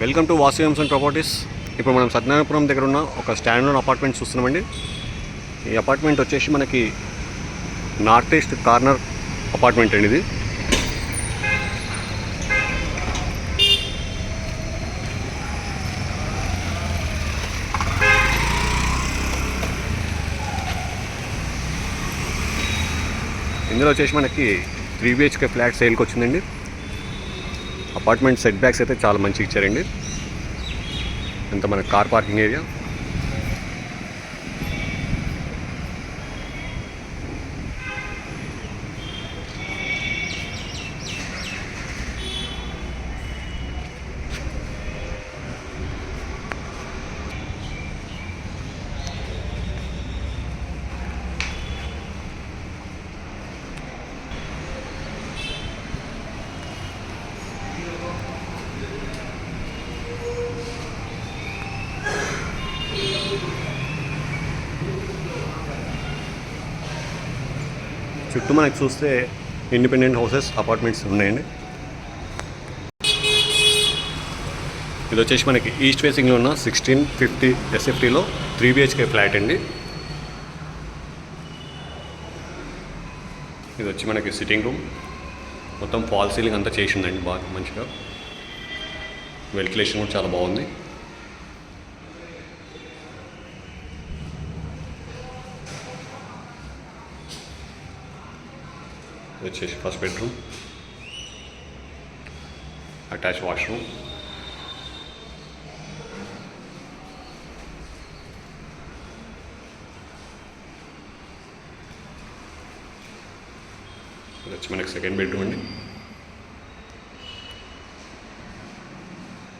Welcome to Vasu and properties. ఇప్పుడు మనం సత్యనారాయణపురం దగ్గర ఉన్న ఒక స్టాండ్లోన్ అపార్ట్మెంట్ చూస్తున్నామండి. ఈ అపార్ట్మెంట్ వచ్చేసి మనకి నార్త్ ఈస్ట్ కార్నర్ అపార్ట్మెంట్ అండి ఇది. ఇందులో వచ్చేసి మనకి త్రీ బిహెచ్కే ఫ్లాట్ సేల్కి వచ్చిందండి. అపార్ట్మెంట్ సెట్ బ్యాక్స్ అయితే చాలా మంచిగా ఇచ్చారండి. ఎంత మన కార్ పార్కింగ్ ఏరియా చుట్టూ మనకు చూస్తే ఇండిపెండెంట్ హౌసెస్ అపార్ట్మెంట్స్ ఉన్నాయండి. ఇది వచ్చేసి మనకి ఈస్ట్ ఫేసింగ్లో ఉన్న సిక్స్టీన్ ఫిఫ్టీ ఎస్ఎఫ్టీలో త్రీ బిహెచ్కే ఫ్లాట్ అండి. ఇది వచ్చి మనకి సిట్టింగ్ రూమ్. మొత్తం ఫాల్ సీలింగ్ అంతా చేసిందండి బాగా మంచిగా. వెంటిలేషన్ కూడా చాలా బాగుంది. వచ్చేసి ఫస్ట్ బెడ్రూమ్ అటాచ్ వాష్రూమ్ ఇది వచ్చి మనకి సెకండ్ బెడ్రూమ్ అండి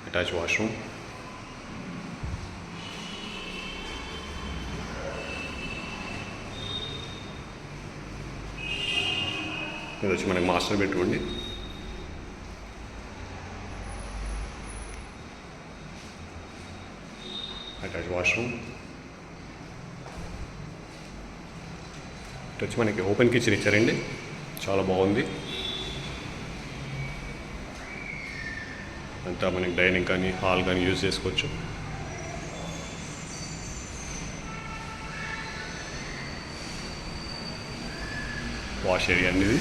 అటాచ్ వాష్రూమ్ ఇది వచ్చి మనకి మాస్టర్ పెట్టుకోండి. అటాచ్ వాష్రూమ్ ఇటు వచ్చి మనకి ఓపెన్ కిచెన్ ఇచ్చారండి. చాలా బాగుంది. అంతా మనకి డైనింగ్ కానీ హాల్ కానీ యూజ్ చేసుకోవచ్చు. వాష్ ఏరియా అనేది